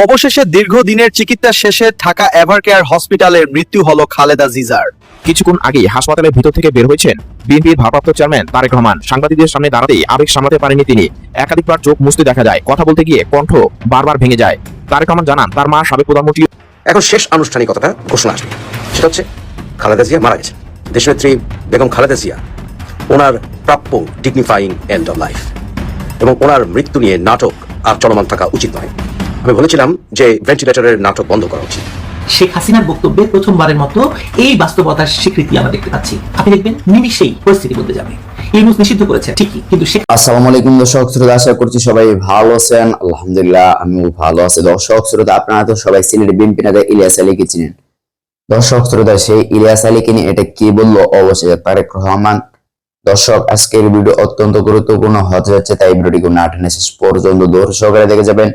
অবশেষে দীর্ঘদিনের চিকিৎসা শেষে ঢাকা এভারকেয়ার হসপিটালের মৃত্যু হলো খালেদা জিজার। কিছুক্ষণ আগেই হাসপাতালের ভিতর থেকে বের হয়েছেন বিএনপির ভারপ্রাপ্ত চেয়ারম্যান তারেক রহমান। সাংবাদিকদের সামনে দাঁড়াতেই আবেগ সামলাতে পারেনি তিনি। একাধিকবার চোখ মুছতে দেখা যায় কথা বলতে গিয়ে কণ্ঠ বারবার ভেঙে যায়। তারেক রহমান জানান তার মা সাবেক প্রধানমন্ত্রী এখন শেষ আনুষ্ঠানিকতাটা ঘোষণা আসবে। সেটা হচ্ছে খালেদা জিয়া মারা গেছেন। দেশনেত্রী বেগম খালেদা জিয়া ওনার প্রাপ্য ডিগনিফাইং এন্ড অফ লাইফ এবং ওনার মৃত্যু নিয়ে নাটক আর চলমান থাকা উচিত নয়। আমি বলেছিলাম যে ভেন্টিলেটরের নাটক বন্ধ করা উচিত। শেখ হাসিনার বক্তব্যে প্রথমবারের মতো এই বাস্তবতার স্বীকৃতি আমরা দেখতে পাচ্ছি। আপনি দেখবেন নিমিশেই পরিস্থিতি বদলে যাবে। ইউনুস নিষিদ্ধ করেছে ঠিকই কিন্তু শেখ আসসালামু আলাইকুম দর্শক শ্রোতা আশা করছি সবাই ভালো আছেন। আলহামদুলিল্লাহ আমিও ভালো আছি। দর্শক শ্রোতা আপনারা তো সবাই সিলেটের বিএনপি নেতা ইলিয়াস আলীকে চিনেন। দর্শক শ্রোতা সেই ইলিয়াস আলীকে নিয়ে এটা কি বলল? অবশ্যই তারেক রহমান। দর্শক আজকের ভিডিও অত্যন্ত গুরুত্বপূর্ণ হতে যাচ্ছে তাই ভিডিওটিকে না টেনে শেষ পর্যন্ত দর্শকরা দেখে যাবেন।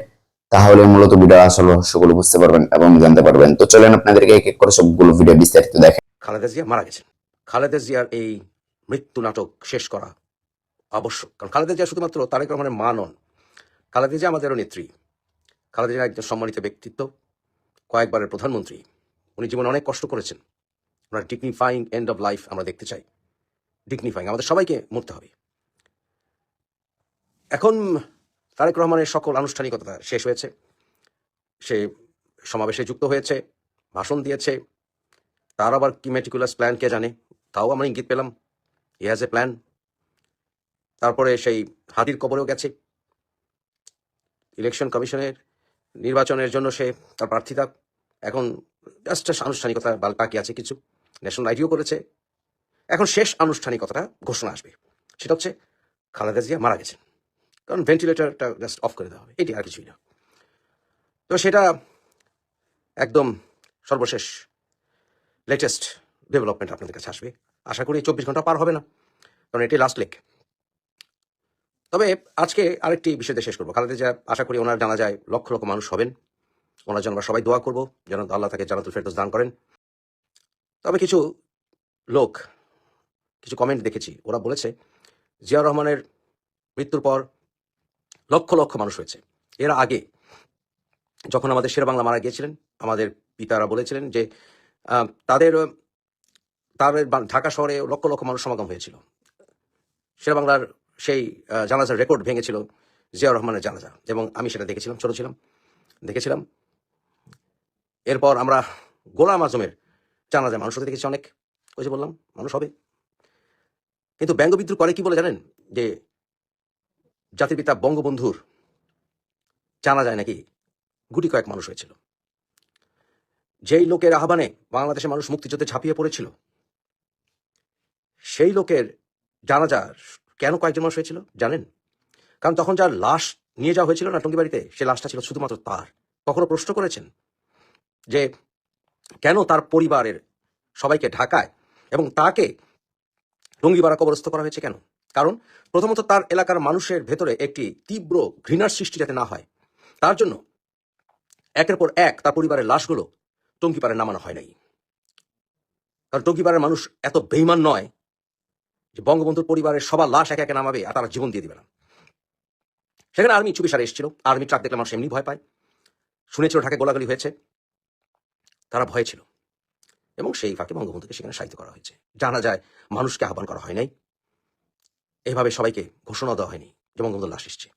তাহলে মূলত ভিডিও আসল রহস্যগুলো বুঝতে পারবেন এবং জানতে পারবেন। তো চলেন আপনাদেরকে এক এক করে সবগুলো ভিডিও বিস্তারিত দেখেন। খালেদা জিয়া মারা গেছেন। খালেদা জিয়ার এই মৃত্যু নাটক শেষ করা আবশ্যক। কারণ খালেদা জিয়া শুধুমাত্র তারেক রহমানের মা নন। খালেদা জিয়া আমাদেরও নেত্রী। খালেদা জিয়া একজন সম্মানিত ব্যক্তিত্ব, কয়েকবারের প্রধানমন্ত্রী। উনি জীবনে অনেক কষ্ট করেছেন। ওনার ডিগনিফাইং এন্ড অফ লাইফ আমরা দেখতে চাই। ডিগনিফাইং আমাদের সবাইকে মরতে হবে। এখন তারেক রহমানের সকল আনুষ্ঠানিকতা শেষ হয়েছে। সে সমাবেশে যুক্ত হয়েছে, ভাষণ দিয়েছে। তার আবার কি মেটিকুলাস প্ল্যান কে জানে? তাও আমরা ইঙ্গিত পেলাম। ই হ্যাজ এ প্ল্যান তারপরে সেই হাতির কবরেও গেছে। ইলেকশন কমিশনের নির্বাচনের জন্য সে তার প্রার্থিতা এখন জাস্ট আনুষ্ঠানিকতা বাল বাকি আছে কিছু। ন্যাশনাল আইডিও করেছে। এখন শেষ আনুষ্ঠানিকতাটা ঘোষণা আসবে। সেটা হচ্ছে খালেদা জিয়া মারা গেছেন। কারণ ভেন্টিলেটরটা জাস্ট অফ করে দেওয়া হবে। এটি আর কিছুই না। তো সেটা একদম সর্বশেষ লেটেস্ট ডেভেলপমেন্ট আপনাদের কাছে আসবে। আশা করি চব্বিশ ঘণ্টা পার হবে না, কারণ এটি লাস্ট লেক তবে আজকে আরেকটি বিষয়তে শেষ করব। খালেদা জিয়া, আশা করি ওনার জানা যায় লক্ষ লক্ষ মানুষ হবেন। ওনার জন্য আমরা সবাই দোয়া করব, যেন আল্লাহ তাকে জানাতুল ফেরদৌস দান করেন। তবে কিছু লোক, কিছু কমেন্ট দেখেছি। ওরা বলেছে জিয়া রহমানের মৃত্যুর পর লক্ষ লক্ষ মানুষ হয়েছে। এর আগে যখন আমাদের শের বাংলা মারা গিয়েছিলেন, আমাদের পিতারা বলেছিলেন যে তাদের তাদের ঢাকা শহরে লক্ষ লক্ষ মানুষ সমাগম হয়েছিল। শের বাংলার সেই জানাজার রেকর্ড ভেঙেছিল জিয়া রহমানের জানাজা এবং আমি সেটা দেখেছিলাম, ছোট ছিলাম, দেখেছিলাম। এরপর আমরা গোলাম আজমের জানাজায় মানুষ দেখেছি অনেক। ওই যে বললাম, মানুষ হবে। কিন্তু ব্যঙ্গ বিদ্রুপ করে কি বলে জানেন? যে জাতির পিতা বঙ্গবন্ধুর জানা যায় নাকি গুটি কয়েক মানুষ হয়েছিল। যেই লোকের আহ্বানে বাংলাদেশের মানুষ মুক্তিযুদ্ধে ঝাঁপিয়ে পড়েছিল, সেই লোকের জানাজা কেন কয়েকজন মানুষ হয়েছিল জানেন? কারণ তখন যার লাশ নিয়ে যাওয়া হয়েছিল না টঙ্গি বাড়িতে সে লাশটা ছিল শুধুমাত্র তার। কখনো প্রশ্ন করেছেন যে কেন তার পরিবারের সবাইকে ঢাকায় এবং তাকে টঙ্গিপাড়া কবরস্থ করা হয়েছে কেন? কারণ প্রথমত তার এলাকার মানুষের ভেতরে একটি তীব্র ঘৃণার সৃষ্টি যাতে না হয়। তার জন্য একের পর এক তার পরিবারের লাশগুলো টঙ্গিপাড়ে নামানো হয় নাই। কারণ টঙ্গিপাড়ের মানুষ এত বেইমান নয় যে বঙ্গবন্ধুর পরিবারের সবার লাশ একে একে নামাবে আর তারা জীবন দিয়ে দিবে না। সেখানে আর্মি চুপিসারে এসেছিল। আর্মি ট্রাক দেখলে মানুষ এমনি ভয় পায়। শুনেছিল ঢাকায় গোলাগুলি হয়েছে। তারা ভয় ছিল। এবং সেই ফাঁকে বঙ্গবন্ধুকে সেখানে সাহিত্য করা হয়েছে। জানা যায় মানুষকে আহ্বান করা হয় নাই। এভাবে সবাইকে ঘোষণা দেওয়া হয়নি যে বঙ্গবন্ধুর লাশ এসছে।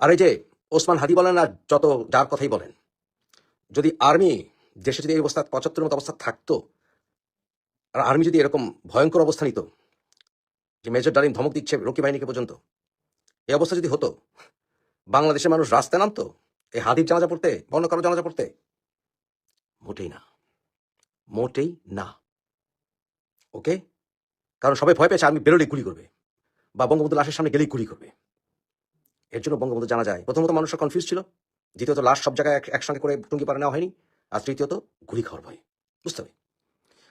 আর এই যে ওসমান হাদি বলেন আর যত যার কথাই বলেন, যদি আর্মি দেশে যদি এই অবস্থা পঁচাত্তর মতো অবস্থা থাকতো, আর আর্মি যদি এরকম ভয়ঙ্কর অবস্থা নিত, যে মেজর ডালিম ধমক দিচ্ছে রকি বাহিনীকে পর্যন্ত এই অবস্থা যদি হতো, বাংলাদেশের মানুষ রাস্তায় নামতো, এই হাদির জানাজা পড়তে বা অন্য কারও জানাজা পড়তে, মোটেই না। মোটেই না। ওকে? কারণ সবাই ভয় পেয়েছে, আর্মি বেরোলে গুলি করবে। বা বঙ্গবন্ধু লাশের সামনে গেলেই গুলি করবে। এর জন্য বঙ্গবন্ধু জানা যায়, প্রথমত মানুষের কনফিউজ ছিল, দ্বিতীয়ত লাশ সব জায়গায় এক- একসঙ্গে করে টুঙ্গি পাড়া নেওয়া হয়নি, আর তৃতীয়ত গুলি খাওয়ার ভয়। বুঝতে হবে।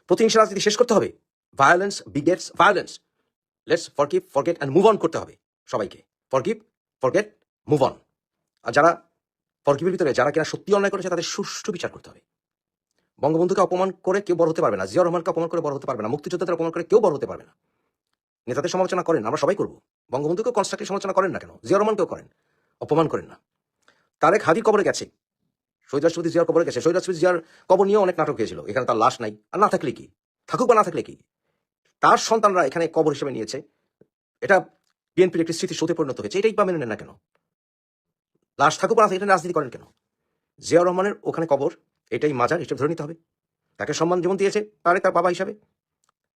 প্রতিহিংসা রাজনীতি শেষ করতে হবে। Violence begets violence let's forgive forget and move on করতে হবে সবাইকে। ফরগিভ ফরগেট মুভ অন আর যারা ফরগিভের ভিতরে, যারা কিনা সত্যি অন্যায় করেছে, তাদের সুষ্ঠু বিচার করতে হবে। বঙ্গবন্ধুকে অপমান করে কেউ বড় হতে পারবে না জিয়া রহমানকে অপমান করে বড় হতে পারবে না, মুক্তিযোদ্ধাদের অপমান করে কেউ বড় হতে পারবে না। নেতাদের সমালোচনা করেন, আমরা সবাই করব। বঙ্গবন্ধুকেও কনস্ট্রাকটিভ সমালোচনা করেন না কেন? জিয়া রহমানকেও করেন। অপমান করেন না। তারেক হাদির কবরে গেছে। শহীদ রাষ্ট্রপতি জিয়ার কবরে গেছে। শহীদ রাষ্ট্রপতি জিয়ার কবর নিয়েও অনেক নাটক হয়েছিল। এখানে তার লাশ নাই। আর না থাকলে কি? থাকুক বা না থাকলে কি? তার সন্তানরা এখানে কবর হিসেবে নিয়েছে। এটা বিএনপির একটি স্মৃতি সতে পরিণত হয়েছে। এটাই বা মেনে নেন না কেন? লাশ থাকুক বা না এটা রাজনীতি করেন কেন? জিয়াউর রহমানের ওখানে কবর, এটাই মাজার হিসেবে ধরে নিতে হবে। তাকে সম্মান যেমন দিয়েছে তারে তার বাবা হিসাবে।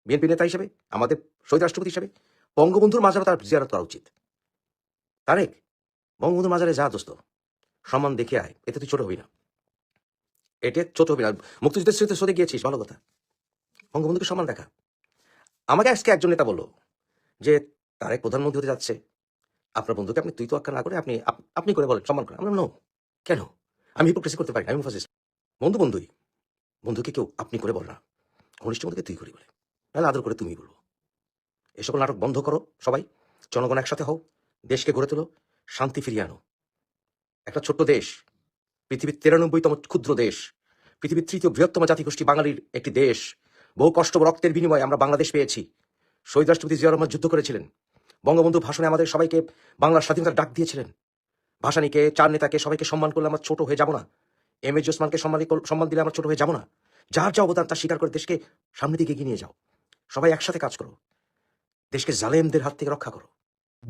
বিএনপি নেতা হিসেবে, আমাদের শহীদ রাষ্ট্রপতি হিসাবে, বঙ্গবন্ধুর মাজারও তার জিয়ারত করা উচিত। তারেক, বঙ্গবন্ধুর মাজারে যা দোস্ত, সম্মান দেখে আয়, এতে তুই ছোট হবি না। এতে ছোট হবি না। মুক্তিযুদ্ধের স্মৃতি সরে গিয়েছিস, ভালো কথা। বঙ্গবন্ধুকে সম্মান দেখা। আমাকে আজকে একজন নেতা বলল যে, তারেক প্রধানমন্ত্রী হতে যাচ্ছে। আপনার বন্ধুকে আপনি তুই তো আক্কা না করে আপনি আপনি করে বলেন, সম্মান করেন। আমরা নো কেন? আমি হিপোক্রেসি করতে পারি আমি বন্ধু, বন্ধুই। বন্ধুকে কেউ আপনি করে বল না। ঘনিষ্ঠ বন্ধুকে তুই করি বলে। নাহলে আদর করে তুমি বলব। এ সকল নাটক বন্ধ করো সবাই। জনগণ একসাথে হও, দেশকে গড়ে তোলো, শান্তি ফিরিয়ে আনো। একটা ছোট্ট দেশ, পৃথিবীর তিরানব্বইতম ক্ষুদ্র দেশ, পৃথিবীর তৃতীয় বৃহত্তম জাতিগোষ্ঠী বাঙালির একটি দেশ। বহু কষ্ট রক্তের বিনিময়ে আমরা বাংলাদেশ পেয়েছি। শহীদ রাষ্ট্রপতি জিয়া রহমান যুদ্ধ করেছিলেন। বঙ্গবন্ধু ভাষণে আমাদের সবাইকে বাংলার স্বাধীনতার ডাক দিয়েছিলেন। ভাসানীকে, চার নেতাকে সবাইকে সম্মান করলে আমরা ছোট হয়ে যাব না। এম এ জোসমানকে সম্মান সম্মান দিলে আমরা ছোট হয়ে যাব না। যার যা অবদান তা স্বীকার করে দেশকে সামনের দিকে এগিয়ে নিয়ে যাও। সবাই একসাথে কাজ করো। দেশকে জালেমদের হাত থেকে রক্ষা করো।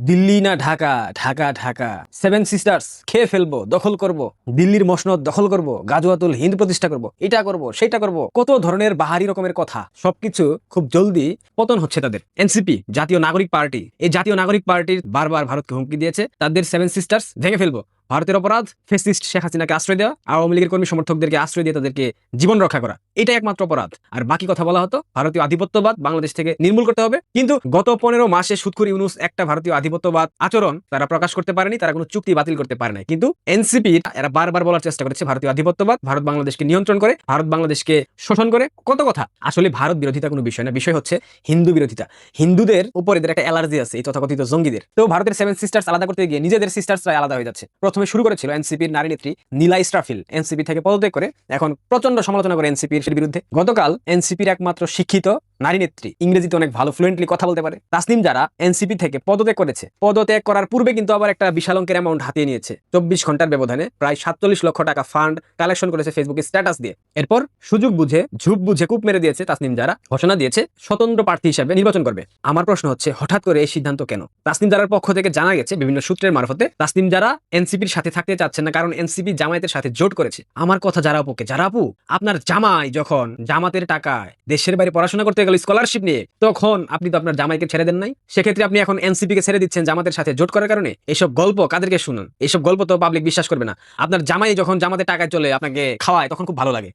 দিল্লি না ঢাকা? ঢাকা ঢাকা। সেভেন সিস্টার্স খেয়ে ফেলব, দখল করব। দিল্লির মসনদ দখল করব, গাজুয়াতুল হিন্দ প্রতিষ্ঠা করব, এটা করব, সেটা করব। কত ধরনের বাহারি রকমের কথা। সবকিছু খুব জলদি পতন হচ্ছে তাদের। এনসিপি জাতীয় নাগরিক পার্টি। এই জাতীয় নাগরিক পার্টির বারবার ভারতকে হুমকি দিয়েছে। তাদের সেভেন সিস্টার্স ভেঙে ফেলব। ভারতের অপরাধ, ফেসিস্ট শেখ হাসিনাকে আশ্রয় দেওয়া, আওয়ামী লীগের কর্মী সমর্থকদেরকে আশ্রয় দিয়ে তাদেরকে জীবন রক্ষা করা। এটাই একমাত্র অপরাধ। আর বাকি কথা বলা হতো, ভারতীয় আধিপত্যবাদ বাংলাদেশ থেকে নির্মূল করতে হবে। কিন্তু গত পনেরো মাসে সুৎখুর ইউনুস একটা ভারতীয় আধিপত্যবাদ আচরণ তারা প্রকাশ করতে পারেনি, তারা কোনো চুক্তি বাতিল করতে পারে নাই। কিন্তু এনসিপি এরা বারবার বলার চেষ্টা করেছে ভারতীয় আধিপত্যবাদ, ভারত বাংলাদেশকে নিয়ন্ত্রণ করে, ভারত বাংলাদেশকে শোষণ করে। কত কথা। আসলে ভারত বিরোধিতা কোনো বিষয় না, বিষয় হচ্ছে হিন্দু বিরোধিতা। হিন্দুদের উপর একটা অ্যালার্জি আছে, এই তথাকথিত জঙ্গিদের। তো ভারতের সেভেন সিস্টার্স আলাদা করতে গিয়ে নিজেদের সিস্টার্সরা আলাদা হয়ে যাচ্ছে। প্রথমে শুরু করেছিল এনসিপির নারী নেত্রী নীলা ইস্রাফিল। এনসিপি থেকে পদত্যাগ করে এখন প্রচণ্ড সমালোচনা করে এনসিপির বিরুদ্ধে। গতকাল এনসিপির একমাত্র শিক্ষিত নারী নেত্রী ইংরেজিতে অনেক ভালো ফ্লুয়েন্টলি কথা বলতে পারে। তাসনিম যারা, এনসিপি থেকে পদত্যাগ করেছে। পদত্যাগ করার পূর্বে কিন্তু আবার একটা বিশাল অঙ্কের অ্যামাউন্ট হাতিয়ে নিয়েছে। চব্বিশ ঘণ্টার ব্যবধানে প্রায় সাতচল্লিশ লক্ষ টাকা ফান্ড কালেকশন করেছে ফেসবুকে স্ট্যাটাস দিয়ে। এরপর সুযোগ বুঝে, ঝুপ বুঝে কূপ মেরে দিয়েছে তাসনিম যারা। ঘোষণা দিয়েছে, স্বতন্ত্র প্রার্থী হিসেবে নির্বাচন করবে। আমার প্রশ্ন হচ্ছে, হঠাৎ করে এই সিদ্ধান্ত কেন? তাসনিম জারার পক্ষ থেকে জানা গেছে বিভিন্ন সূত্রের মারফতে, তাসনিম যারা এনসিপির সাথে থাকতে চাচ্ছে না, কারণ এনসিপি জামায়াতের সাথে জোট করেছে। আমার কথা যারা আপুকে, যারা আপু, আপনার জামাই যখন জামাতের টাকায় দেশের বাইরে পড়াশোনা করতে গেল স্কলারশিপ নিয়ে, তখন আপনি তো আপনার জামাইকে ছেড়ে দেন নাই। সেক্ষেত্রে আপনি এখন এনসিপি কে ছেড়ে দিচ্ছেন জামাতের সাথে জোট করার কারণে। এসব গল্প কাদেরকে শুনুন? এসব গল্প তো পাবলিক বিশ্বাস করবে না। আপনার জামাই যখন জামাতের টাকায় চলে আপনাকে খাওয়ায়, তখন খুব ভালো লাগে।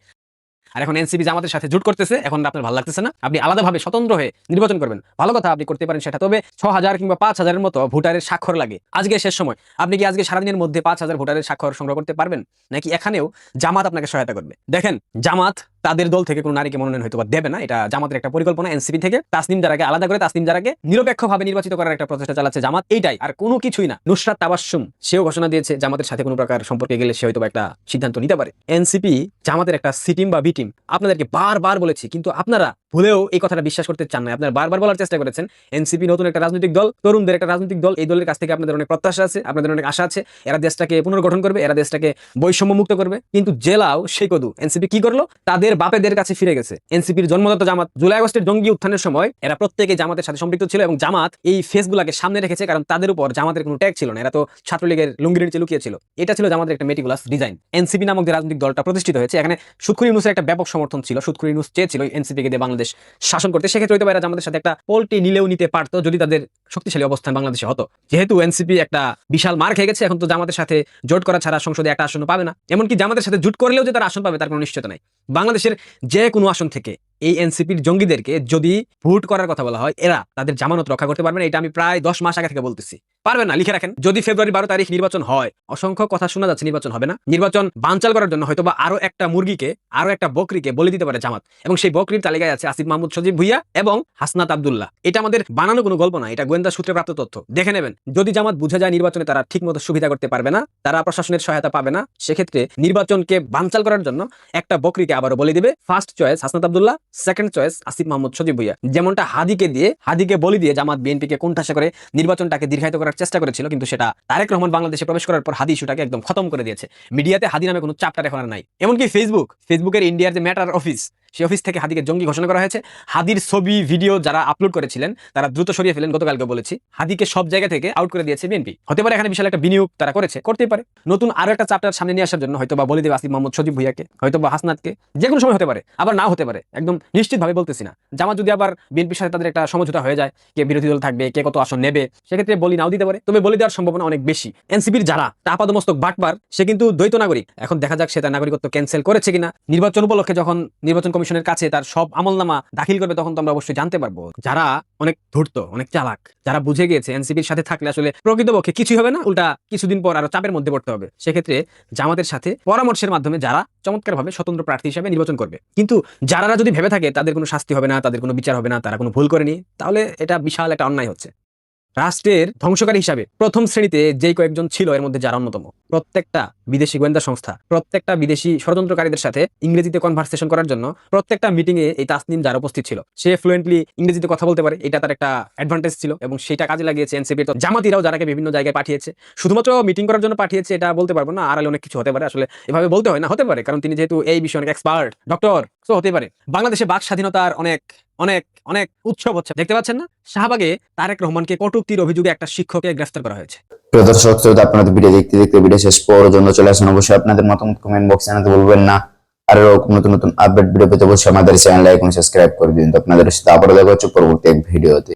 আর এখন এনসিপি জামাতের সাথে জোট করতেছে, এখন আপনার ভালো লাগতেছে না। আপনি আলাদাভাবে স্বতন্ত্র হয়ে নির্বাচন করবেন। ভালো কথা আপনি করতে পারেন সেটা, তবে ছ হাজার কিংবা পাঁচ হাজারের মতো ভোটারের স্বাক্ষর লাগে। আজকে শেষ সময়। আপনি কি আজকে সারাদিনের মধ্যে পাঁচ হাজার ভোটারের স্বাক্ষর সংগ্রহ করতে পারবেন? নাকি এখানেও জামাত আপনাকে সহায়তা করবে? দেখেন, জামাত তাদের দল থেকে কোনো নারীকে মনোনয়ন হয়তো দেবে না, এটা জামাতের একটা পরিকল্পনা, এনসিপি থেকে। তাসনিম জারাকে আলাদা করে তাসনিম জারাকে নিরপেক্ষভাবে নির্বাচিত করার একটা প্রচেষ্টা চালাচ্ছে জামাত, এইটাই। আর কোনো কিছুই না। নুসরাত তাবাসুম সেও ঘোষণা দিয়েছে জামাতের সাথে কোনো প্রকার সম্পর্কে গেলে সে হয়তো একটা সিদ্ধান্ত নিতে পারে। এনসিপি জামাতের একটা সি টিম বা বি টিম, আপনাদেরকে বারবার বলেছি, কিন্তু আপনারা ভুলেও এই কথাটা বিশ্বাস করতে চান না। আপনারা বারবার বলার চেষ্টা করেছেন, এনসিপি নতুন একটা রাজনৈতিক দল, তরুণদের একটা রাজনৈতিক দল, এই দলের কাছ থেকে আপনাদের অনেক প্রত্যাশা আছে, আপনাদের অনেক আশা আছে, এরা দেশটাকে পুনর্গঠন করবে, এরা দেশটাকে বৈষম্য মুক্ত করবে। কিন্তু জেলাও সেই কদু। এনসিপি কি করল? তাদের বাপেদের কাছে ফিরে গেছে। এনসিপির জন্মদাতা জামাত জুলাই আগস্টের জঙ্গি উত্থানের সময় এরা প্রত্যেকে জামাতের সাথে সম্পৃক্ত ছিল এবং জামাত এই ফেসগুলাকে সামনে রেখেছে কারণ তাদের উপর জামাতের কোনো ট্যাগ ছিল না। এরা তো ছাত্রলীগের লুঙ্গির নিচে লুকিয়ে ছিল। এটা ছিল জামাতের একটা মেটিকুলাস ডিজাইন এনসিপি নামক যে রাজনৈতিক দলটা প্রতিষ্ঠিত হয়েছে, এখানে সুৎখুরি ইউনুসের একটা ব্যাপক সমর্থন ছিল। সুৎখুরি ইউনুস চেয়েছিল এনসিপি কে দিয়ে বাংলাদেশ শাসন করতে। সেক্ষেত্রে হয়তো এরা জামাতের সাথে একটা পোল্টি নিলেও নিতে পারতো, যদি তাদের শক্তিশালী অবস্থান বাংলাদেশে হতো। যেহেতু এনসিপি একটা বিশাল মার খেয়ে গেছে, এখন তো জামাতের সাথে জোট করা ছাড়া সংসদে একটা আসন পাবে না। এমনকি জামাতের সাথে জুট করলেও যে তারা আসন পাবে, তার কোনো নিশ্চয়তা নাই। বাংলাদেশের যে কোনো আসন থেকে। এই এনসিপির জঙ্গিদেরকে যদি ভোট করার কথা বলা হয়, এরা তাদের জামানত রক্ষা করতে পারবে না, এটা আমি প্রায় দশ মাস আগে থেকে বলতেছি। পারবে না, লিখে রাখেন। যদি ফেব্রুয়ারি বারো তারিখ নির্বাচন হয়, অসংখ্য কথা শোনা যাচ্ছে নির্বাচন হবে না। নির্বাচন বানচাল করার জন্য হয়তো বা আরও একটা মুরগিকে, আরও একটা বকরিকে বলে দিতে পারে জামাত। এবং সেই বকরির তালিকায় আছে আসিফ মাহমুদ, সজিব ভুইয়া এবং হাসনাত আবদুল্লাহ। এটা আমাদের বানানো কোনো গল্প না, এটা গোয়েন্দা সূত্রে প্রাপ্ত তথ্য। দেখে নেবেন, যদি জামাত বুঝে যায় নির্বাচনে তারা ঠিক মতো সুবিধা করতে পারবে না, তারা প্রশাসনের সহায়তা পাবে না, সেক্ষেত্রে নির্বাচনকে বানচাল করার জন্য একটা বকরিকে আবারও বলে দিবে। First choice Hasnat Abdullah second choice Asif Mahmud Sajib Bhuiyan যেমনটা হাদিকে দিয়ে, হাদিকে বলি দিয়ে জামাত বিএনপিকে কোণঠাসা করে নির্বাচনটাকে দীর্ঘায়িত করার চেষ্টা করেছিল, কিন্তু সেটা তারেক রহমান বাংলাদেশে প্রবেশ করার পর হাদি ইস্যুটাকে একদম খতম করে দিয়েছে। মিডিয়াতে হাদি নামে কোনো চাপটার এখন নাই। এমনকি ফেসবুক ফেসবুকের ইন্ডিয়ার যে ম্যাটার অফিস সেই অফিস থেকে হাদিকে জঙ্গি ঘোষণা করা হয়েছে। হাদির ছবি, ভিডিও যারা আপলোড করেছিলেন, তারা দ্রুত সরিয়ে ফেলেন গতকালকে বলেছি। হাদিকে সব জায়গা থেকে আউট করে দিয়েছে বিএনপি হতে পারে এখানে বিশাল একটা বিনিয়োগ তারা করেছে, করতেই পারে। নতুন আরও একটা চাপটার সামনে নিয়ে আসার জন্য হয়তো বা বলে দেবে আসিফ মোহাম্মদ সজীব ভুইয়াকে, হয়তো বা হাসনাতকে। যে কোনো সময় হতে পারে, আবার নাও হতে পারে। একদম নিশ্চিতভাবে বলতেছি না। জামা যদি আবার বিএনপির সাথে তাদের একটা সমঝোতা হয়ে যায়, কে বিরোধী দল থাকবে, কে কত আসন নেবে, সেক্ষেত্রে বলি নাও দিতে পারে। তবে বলে দেওয়ার সম্ভাবনা অনেক বেশি। এনসিপির যারা আপাদমস্তক বাটবার, সে কিন্তু দ্বৈত নাগরিক। এখন দেখা যাক সে তার নাগরিকত্ব ক্যান্সেল করেছে কিনা। নির্বাচন উপলক্ষে যখন নির্বাচন কমিশনের কাছে তার সব আমলনামা দাখিল করবে তখন তো আমরা অবশ্যই জানতে পারব। যারা অনেক ধূর্ত, অনেক চালাক, যারা বুঝে গিয়েছে এনসিপির সাথে থাকলে আসলে প্রকৃতপক্ষে কিছুই হবে না, উল্টা কিছুদিন পর আরও চাপের মধ্যে পড়তে হবে। সেক্ষেত্রে জামাতের সাথে পরামর্শের মাধ্যমে যারা চমৎকারভাবে স্বতন্ত্র প্রার্থী হিসেবে নির্বাচন করবে। কিন্তু যারা যদি ভেবে থাকে তাদের কোনো শাস্তি হবে না, তাদের কোনো বিচার হবে না, তারা কোনো ভুল করেনি, তাহলে এটা বিশাল একটা অন্যায় হচ্ছে। রাষ্ট্রের ধ্বংসকারী হিসাবে প্রথম শ্রেণীতে যেই কয়েকজন ছিল, এর মধ্যে যারা অন্যতম। প্রত্যেকটা বিদেশি গোয়েন্দা সংস্থা, প্রত্যেকটা বিদেশি ষড়যন্ত্রকারীদের সাথে ইংরেজিতে কনভারসেশন করার জন্য প্রত্যেকটা মিটিং এ এই তাসনিম যারা উপস্থিত ছিল। সে ফ্লুয়েন্টলি ইংরেজিতে কথা বলতে পারে, এটা তার একটা অ্যাডভান্টেজ ছিল এবং সেটা কাজে লাগিয়েছে এনসিপি তো জামাতিরাও যারাকে বিভিন্ন জায়গায় পাঠিয়েছে, শুধুমাত্র মিটিং করার জন্য পাঠিয়েছে, এটা বলতে পারব না আড়ালে অনেক কিছু হতে পারে। আসলে এভাবে বলতে হয় না, হতে পারে, কারণ তিনি যেহেতু এই বিষয়ে অনেক এক্সপার্ট ডক্টর তো হতে পারে। বাংলাদেশে বাক স্বাধীনতার অনেক অনেক অনেক উৎসব হচ্ছে। দেখতে পাচ্ছেন না? শাহবাগে তারেক রহমানকে কটুক্তির অভিযোগে একটা শিক্ষককে গ্রেফতার করা হয়েছে। প্রিয় দর্শক, শ্রোতা, আপনাদের ভিডিও দেখতে দেখতে ভিডিও শেষ পর্যন্ত চলে আসেন। অবশ্যই আপনাদের মতামত কমেন্ট বক্সে জানাতে বলবেন না। আর এরকম নতুন নতুন আপডেট ভিডিও পেতে অবশ্যই আমাদের চ্যানেল এবং সাবস্ক্রাইব করে দিন। তো আপনাদের সাথে আবার দেখা হচ্ছে পরবর্তী এক ভিডিওতে।